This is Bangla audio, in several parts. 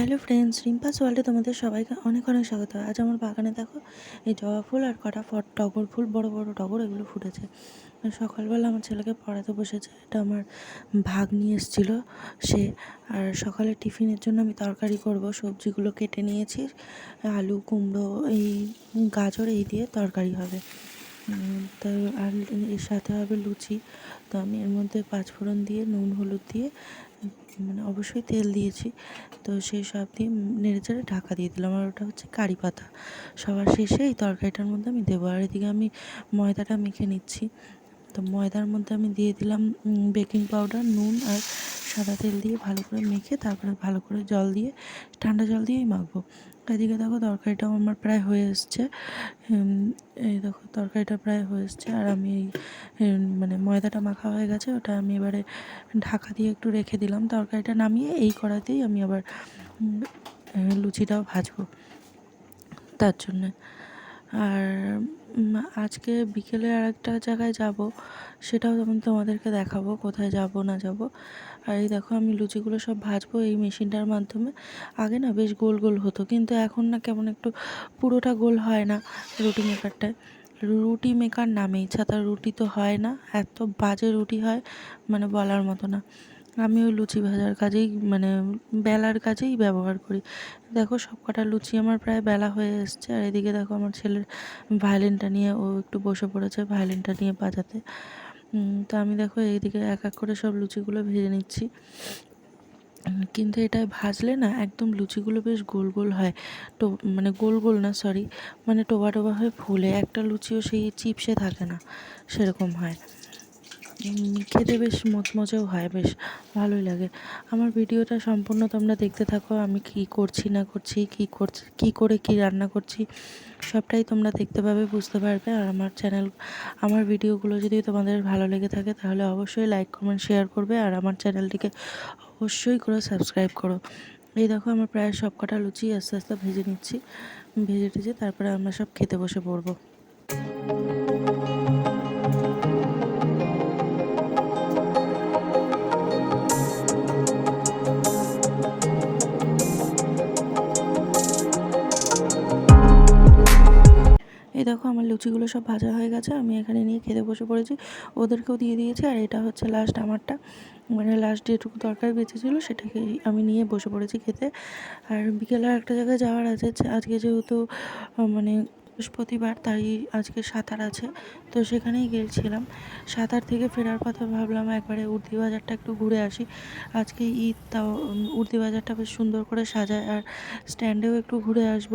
হ্যালো ফ্রেন্ডস, রিম্পাস ওয়ার্ল্ডে তোমাদের সবাইকে অনেক অনেক স্বাগত। আজ আমার বাগানে দেখো এই জবা ফুল আর কটা ফট টগর ফুল, বড় বড় টগর এগুলো ফুটেছে। সকালবেলা আমার ছেলেকে পড়াতে বসেছে, এটা আমার ভাগ নিয়ে এসেছিল সে। আর সকালে টিফিনের জন্য আমি তরকারি করব, সবজিগুলো কেটে নিয়েছি, আলু, কুমড়ো, এই গাজর এই দিয়ে তরকারি হবে। তো আর এর সাথে হবে লুচি। তো আমি এর মধ্যে পাঁচফোড়ন দিয়ে, নুন, হলুদ দিয়ে মানে অবশ্যই তেল দিয়েছি। তো সেই সব দিয়ে নেড়ে চেড়ে ঢাকা দিয়ে দিলাম। আর ওটা হচ্ছে কারি পাতা। সবার শেষে এই তরকারিটার মধ্যে আমি দেবো। আর এদিকে আমি ময়দাটা মেখে নিচ্ছি। তো ময়দার মধ্যে আমি দিয়ে দিলাম বেকিং পাউডার, নুন আর সাদা তেল দিয়ে ভালো করে মেখে, তারপরে ভালো করে জল দিয়ে, ঠান্ডা জল দিয়েই মাখবো। এদিকে দেখো তরকারিটাও আমার প্রায় হয়ে এসছে। এই দেখো তরকারিটা প্রায় হয়ে এসছে আর আমি মানে ময়দাটা মাখা হয়ে গেছে, ওটা আমি এবারে ঢাকা দিয়ে একটু রেখে দিলাম তরকারিটা নামিয়ে, এই কড়াতেই আমি আবার লুচিটাও ভাজবো তার জন্যে। আর আজকে বিকেলে আর একটা জায়গায় যাব, সেটাও আমি তোমাদেরকে দেখাবো, কোথায় যাব, না যাব। আর এই দেখো, আমি লুচিগুলো সব ভাজবো এই মেশিনটার মাধ্যমে। আগে না বেশ গোল গোল হতো, কিন্তু এখন না কেমন একটু পুরোটা গোল হয় না রুটি মেকারটায়। রুটি মেকার নামেই, ছাতা রুটি তো হয় না, এত বাজে রুটি হয় মানে বলার মতো না। আমি ওই লুচি ভাজার কাজেই মানে বেলার কাজেই ব্যবহার করি। দেখো সব কটা লুচি আমার প্রায় বেলা হয়ে এসছে। আর এদিকে দেখো, আমার ছেলের ভায়োলিনটা নিয়ে ও একটু বসে পড়েছে ভায়োলিনটা নিয়ে বাজাতে। তো আমি দেখো, এইদিকে এক এক করে সব লুচিগুলো ভেজে নিচ্ছি। কিন্তু এটায় ভাজলে না, একদম লুচিগুলো বেশ গোল গোল হয়। তো মানে গোল গোল না সরি মানে টোবা টোবা হয়ে ফুলে। একটা লুচিও সেই চিপসে থাকে না, সেরকম হয়। খেতে বেশ মচমচেও হয়, বেশ ভালোই লাগে। আমার ভিডিওটা সম্পূর্ণ তোমরা দেখতে থাকো, আমি কি করছি, না করছি, কি করছি, কী করে, কি রান্না করছি, সবটাই তোমরা দেখতে পাবে, বুঝতে পারবে। আর আমার চ্যানেল, আমার ভিডিওগুলো যদি তোমাদের ভালো লেগে থাকে, তাহলে অবশ্যই লাইক, কমেন্ট, শেয়ার করবে। আর আমার চ্যানেলটিকে অবশ্যই করে সাবস্ক্রাইব করো। এই দেখো আমার প্রায় সব কটা লুচি আস্তে আস্তে ভেজে নিচ্ছি, ভেজে টেজে তারপরে আমরা সব খেতে বসে পড়ব। এই দেখো আমার লুচিগুলো সব ভাজা হয়ে গেছে, আমি এখানে নিয়ে খেতে বসে পড়েছি। ওদেরকেও দিয়ে দিয়েছি, আর এটা হচ্ছে লাস্ট আমারটা। মানে লাস্ট যেটুকু তরকারি বেঁচেছিল সেটাকে আমি নিয়ে বসে পড়েছি খেতে। আর বিকেলে একটা জায়গায় যাওয়ার আছে আজকে যেহেতু মানে বৃহস্পতিবার, তাই আজকে সাঁতার আছে। তো সেখানেই গিয়েছিলাম সাঁতার থেকে ফেরার পথে ভাবলাম একবারে উর্দি বাজারটা একটু ঘুরে আসি। আজকে ঈদ, তাও উর্দি বাজারটা বেশ সুন্দর করে সাজায়, আর স্ট্যান্ডেও একটু ঘুরে আসব।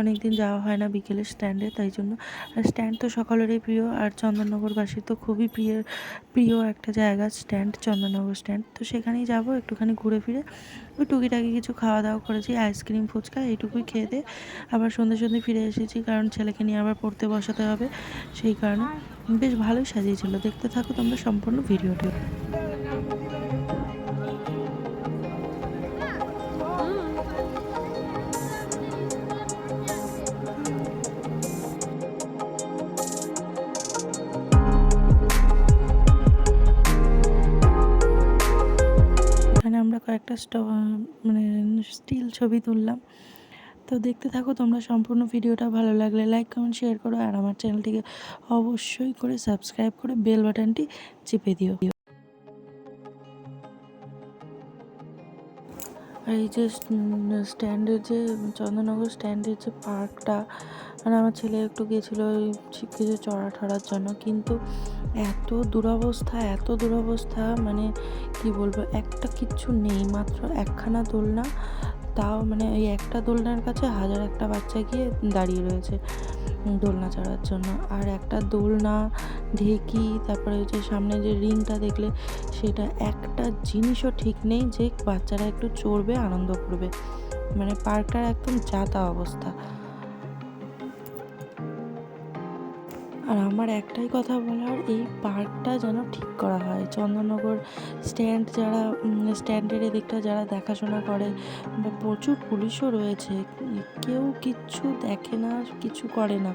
অনেক দিন যাওয়া হয় না বিকেলে স্ট্যান্ডে তাই জন্য, আর স্ট্যান্ড তো সকলেরই প্রিয়, আর চন্দননগরবাসীর তো খুবই প্রিয় প্রিয় একটা জায়গা স্ট্যান্ড চন্দননগর স্ট্যান্ড তো সেখানেই যাব, একটুখানি ঘুরে ফিরে, ওই টুকিটাকি কিছু খাওয়া দাওয়া করেছি আইসক্রিম ফুচকা, এইটুকুই খেয়ে দিয়ে আবার সন্ধ্যে সন্ধ্যে ফিরে এসেছি, কারণ ছেলেকে নিয়ে আবার পড়তে বসাতে হবে, সেই কারণে। বেশ ভালোই সাজিয়েছিল, দেখতে থাকো তোমরা সম্পূর্ণ ভিডিওটি। স্ট- মানে স্টিল ছবি তুললাম। তো দেখতে থাকো তোমরা সম্পূর্ণ ভিডিওটা। ভালো লাগলে লাইক, কমেন্ট, শেয়ার করো। আর আমার চ্যানেলটিকে অবশ্যই করে সাবস্ক্রাইব করে বেল বাটনটি চেপে দিও। আর এই যে স্ট্যান্ডের যে, চন্দননগর স্ট্যান্ডের যে পার্কটা মানে আমার ছেলে একটু গেছিল ওই কিছু চড়া ঠড়ার জন্য, কিন্তু এত দুরবস্থা এত দুরবস্থা মানে কি বলব, একটা কিচ্ছু নেই, মাত্র একখানা দোলনা, তাও মানে ওই একটা দোলনার কাছে হাজার একটা বাচ্চা গিয়ে দাঁড়িয়ে রয়েছে। দোলনা চড়ার জন্য। আর একটা দোলনা, ঢেকি, তারপরে হচ্ছে সামনে যে রিংটা দেখলে সেটা একটা জিনিসও ঠিক নেই যে বাচ্চারা একটু চড়বে, আনন্দ করবে। মানে পার্কটার একদম যাতা অবস্থা। আর আমার একটাই কথা বলার, এই পার্কটা যেন ঠিক করা হয়। চন্দননগর স্ট্যান্ড যারা স্ট্যান্ডের এদিকটা যারা দেখাশোনা করে, বা প্রচুর পুলিশও রয়েছে, কেউ কিচ্ছু দেখে না, কিছু করে না।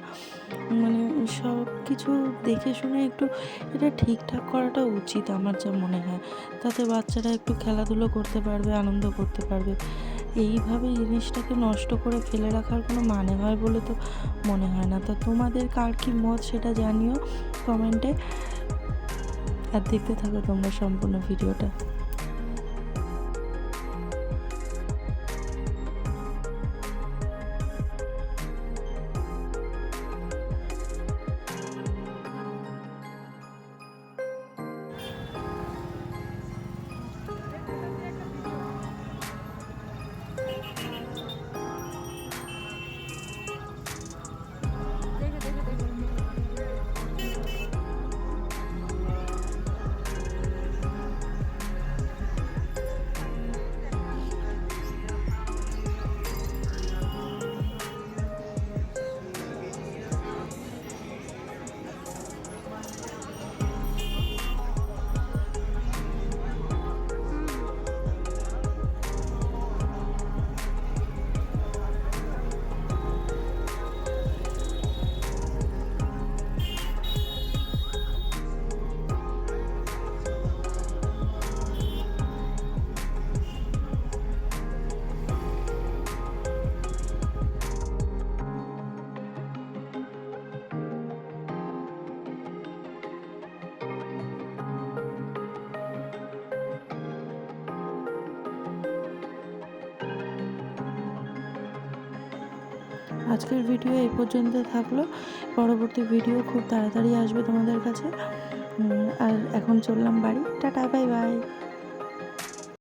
মানে সব কিছু দেখে শুনে একটু এটা ঠিকঠাক করাটা উচিত আমার যা মনে হয়। তাতে বাচ্চারা একটু খেলাধুলো করতে পারবে, আনন্দ করতে পারবে। এইভাবে জিনিসটাকে নষ্ট করে ফেলে রাখার কোনো মানে হয় বলে তো মনে হয় না। তো তোমাদের কার কী মত সেটা জানিও কমেন্টে। আর দেখতে থাকো তোমরা সম্পূর্ণ ভিডিওটা। আজকের ভিডিও এই পর্যন্ত থাকল। পরবর্তী ভিডিও খুব তাড়াতাড়ি আসবে তোমাদের কাছে। আর এখন চললাম বাড়ি। Tata bye bye